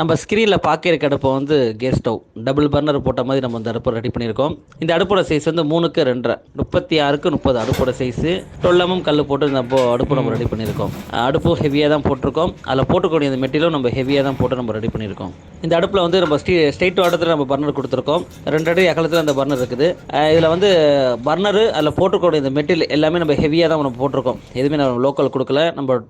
நம்ம ஸ்க்ரீனில் பார்க்கிற அடுப்பை வந்து கேஸ் ஸ்டவ் டபுள் பர்னர் போட்ட மாதிரி நம்ம இந்த அடுப்பை ரெடி பண்ணியிருக்கோம். இந்த அடுப்போட சைஸ் வந்து மூணுக்கு ரெண்டரை. முப்பத்தி ஆறுக்கு முப்பது அடுப்போட சைஸு டொல்லமும் கல் போட்டு நம்ம அடுப்பு நம்ம ரெடி பண்ணியிருக்கோம். அடுப்பும் ஹெவியாக தான் போட்டிருக்கோம். அதில் போட்டுக்கூடிய இந்த மெட்டீரியலும் நம்ம ஹெவியாக தான் போட்டு நம்ம ரெடி பண்ணியிருக்கோம். இந்த அடுப்பில் வந்து நம்ம ஸ்டீ ஸ்ட்ரெயிட் வாட்டத்தில் நம்ம பர்னர் கொடுத்துருக்கோம். ரெண்டு அடி அகலத்தில் அந்த பர்னர் இருக்குது. இதில் வந்து பர்னரு அதில் போட்டுக்கூடிய இந்த மெட்டீரியல் எல்லாமே நம்ம ஹெவியாக தான் நம்ம போட்டிருக்கோம். எதுவுமே நம்ம லோக்கல் கொடுக்கல. நம்ம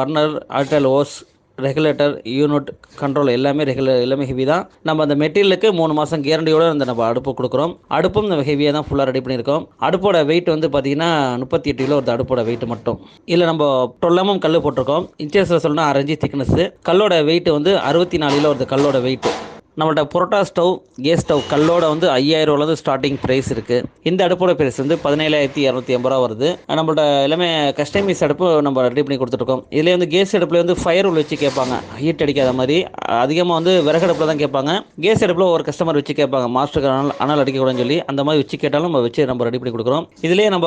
பர்னர் ஆல்டல் ஓஸ் ரெகுலேட்டர் யூனிட் கண்ட்ரோல் எல்லாமே ரெகுலர் எல்லாமே ஹெவி தான். நம்ம அந்த மெட்டீரியலுக்கு மூணு மாதம் கேரண்டியோட அந்த நம்ம அடுப்பு கொடுக்குறோம். அடுப்பும் நம்ம ஹெவியாக தான் ஃபுல்லாக ரெடி பண்ணியிருக்கோம். அடுப்போட வெயிட் வந்து பார்த்தீங்கன்னா முப்பத்தி எட்டு கிலோ வருது அடுப்போட வெயிட் மட்டும். இல்லை நம்ம டொல்லமும் கல் போட்டிருக்கோம். இன்ச்சஸில் சொல்லணும் அரைஞ்சி திக்னஸ் கல்லோட வெயிட் வந்து அறுபத்தி நாலு கிலோ வருது கல்லோட வெயிட்டு நம்மள்ட்ட புரோட்டா ஸ்டவ் கேஸ் ஸ்டவ் கல்லோட வந்து ஐயாயிரம் ரூபாலேருந்து ஸ்டார்டிங் ப்ரைஸ் இருக்குது இந்த அடுப்போட ப்ரைஸ் வந்து பதினேழாயிரத்தி இரநூத்தி எண்பது ரூபா வருது. நம்மள்ட்ட எல்லாமே கஸ்டமைஸ் அடுப்பு நம்ம ரெடி பண்ணி கொடுத்துருக்கோம் இதுலேயே வந்து கேஸ் அடுப்பில் வந்து ஃபயர் உள்ள வச்சு கேட்பாங்க. ஹீட் அடிக்காத மாதிரி. அதிகமாக வந்து விறகு அடுப்பில் தான் கேட்பாங்க. கேஸ் அடுப்பில் ஒரு கஸ்டமர் வச்சு கேட்பாங்க. மாஸ்டருக்கு அனல் அனல் அடிக்கக்கூடாதுன்னு சொல்லி அந்த மாதிரி வச்சு கேட்டாலும் நம்ம வச்சு நம்ம ரெடி பண்ணி கொடுக்குறோம். இதுலேயே நம்ம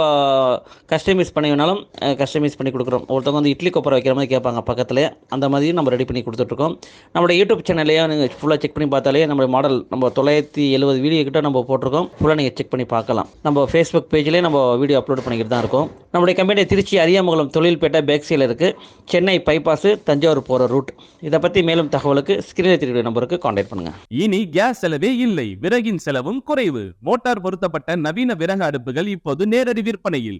கஸ்டமைஸ் பண்ணி வேணாலும் கஸ்டமைஸ் பண்ணி கொடுக்குறோம். ஒருத்தவங்க வந்து இட்லி கொப்பரை வைக்கிற மாதிரி கேட்பாங்க பக்கத்தில். அந்த மாதிரி நம்ம ரெடி பண்ணி கொடுத்துட்ருக்கோம். நம்மளோட யூடியூப் சேனல்லையே நீங்கள் ஃபுல்லாக செக் பண்ணி பார்த்து பார்த்தாலே நம்ம மாடல் நம்ம தொள்ளாயிரத்தி எழுபது வீடியோ கிட்ட நம்ம போட்டிருக்கோம். ஃபுல்லாக நீங்கள் செக் பண்ணி பார்க்கலாம். நம்ம ஃபேஸ்புக் பேஜ்லேயே நம்ம வீடியோ அப்லோட் பண்ணிக்கிட்டு தான் இருக்கோம். நம்முடைய கம்பெனி திருச்சி அரியாமங்கலம் தொழில்பேட்டை பேக் சைடில் இருக்குது சென்னை பைபாஸ் தஞ்சாவூர் போகிற ரூட் இதை பற்றி மேலும் தகவலுக்கு ஸ்கிரீனில் தெரிய நம்பருக்கு காண்டாக்ட் பண்ணுங்கள் இனி கேஸ் செலவே இல்லை. விறகின் செலவும் குறைவு. மோட்டார் பொருத்தப்பட்ட நவீன விறகு அடுப்புகள் இப்போது நேரடி விற்பனையில்.